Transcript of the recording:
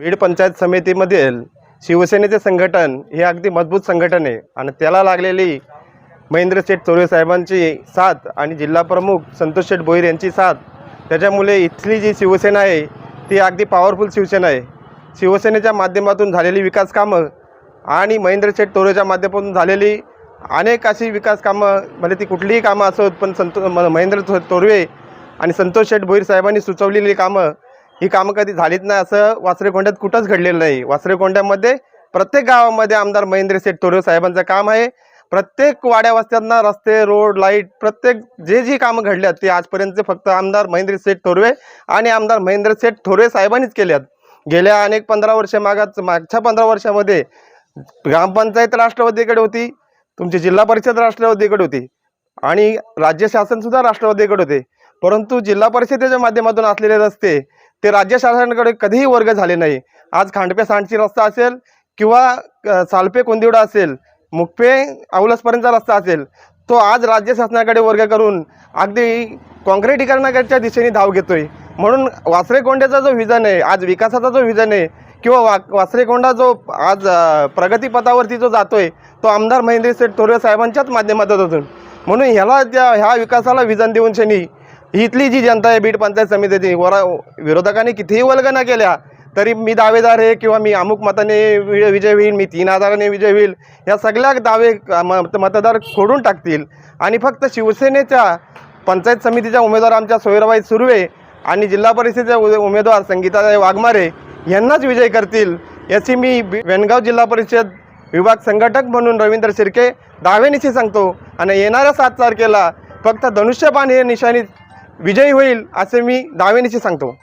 बीड पंचायत समितीमधील शिवसेनेचे संघटन हे अगदी मजबूत संघटन आहे. आणि त्याला लागलेली महेंद्र शेठ चोरे साहेबांची साथ आणि जिल्हा प्रमुख संतोष शेठ भोईर यांची साथ त्याच्यामुळे इथली जी शिवसेना आहे ती अगदी पॉवरफुल शिवसेना आहे. शिवसेनेच्या माध्यमातून झालेली विकास कामं आणि महेंद्र शेठ तोरेच्या माध्यमातून झालेली अनेक अशी विकास कामं भले ती कुठलीही कामं असोत पण संतो म- महेंद्र थो- तोरवे आणि संतोष शेठ भोईर साहेबांनी सुचवलेली कामं ही कामं कधी झालीच नाही असं वासरेकोंड्यात कुठंच घडलेलं नाही. वासरेकोंड्यामध्ये प्रत्येक गावामध्ये आमदार महेंद्र शेठ तोरे साहेबांचं काम आहे. प्रत्येक वाड्यावस्त्यांना रस्ते रोड लाइट प्रत्येक जे जी कामं घडल्यात ते आजपर्यंत फक्त आमदार महेंद्र शेठ थोरवे आणि आमदार महेंद्र शेठ थोरवे साहेबांनीच केल्यात गेल्या अनेक पंधरा वर्ष मागात मागच्या पंधरा वर्षामध्ये ग्रामपंचायत राष्ट्रवादीकडे होती तुमची जिल्हा परिषद राष्ट्रवादीकडे होती आणि राज्य शासनसुद्धा राष्ट्रवादीकडे होते. परंतु जिल्हा परिषदेच्या माध्यमातून असलेले रस्ते ते राज्य शासनाकडे कधीही वर्ग झाले नाही. आज खांडपे सांडची रस्ता असेल किंवा सालपे कोंदिवडा असेल मुखपे औलसपर्यंतचा रस्ता असेल तो आज राज्य शासनाकडे वर्ग करून अगदी काँक्रिटीकरणाकडच्या दिशेने धाव घेतोय. म्हणून वासरेकोंड्याचा जो व्हिजन आहे आज विकासाचा जो व्हिजन आहे किंवा वा वासरेकोंडा जो आज प्रगतीपथावरती जो जातोय तो आमदार महेंद्र सेठ थोरवे साहेबांच्याच माध्यमातून. म्हणून ह्याला त्या ह्या विकासाला विजन देऊन शनी इथली जी जनता आहे बीड पंचायत समितीची वरा विरोधकांनी कितीही वल्गना केल्या तरी मी दावेदार आहे किंवा मी अमुक मताने वि- विजय होईल मी तीन हजाराने विजय होईल या सगळ्या दावे मतदार खोडून टाकतील. आणि फक्त शिवसेनेच्या पंचायत समितीच्या उमेदवार आमच्या सोयराबाई सुर्वे आणि जिल्हा परिषदेच्या उमेदवार संगीताताई वाघमारे यांनाच विजय करतील याची मी वेणगाव जिल्हा परिषद विभाग संघटक म्हणून रवींद्र शिर्के दावेनिशी सांगतो. आणि येणाऱ्या सात तारखेला फक्त धनुष्यबाण हे निशाणी विजयी होईल असे मी दावेनिशी सांगतो.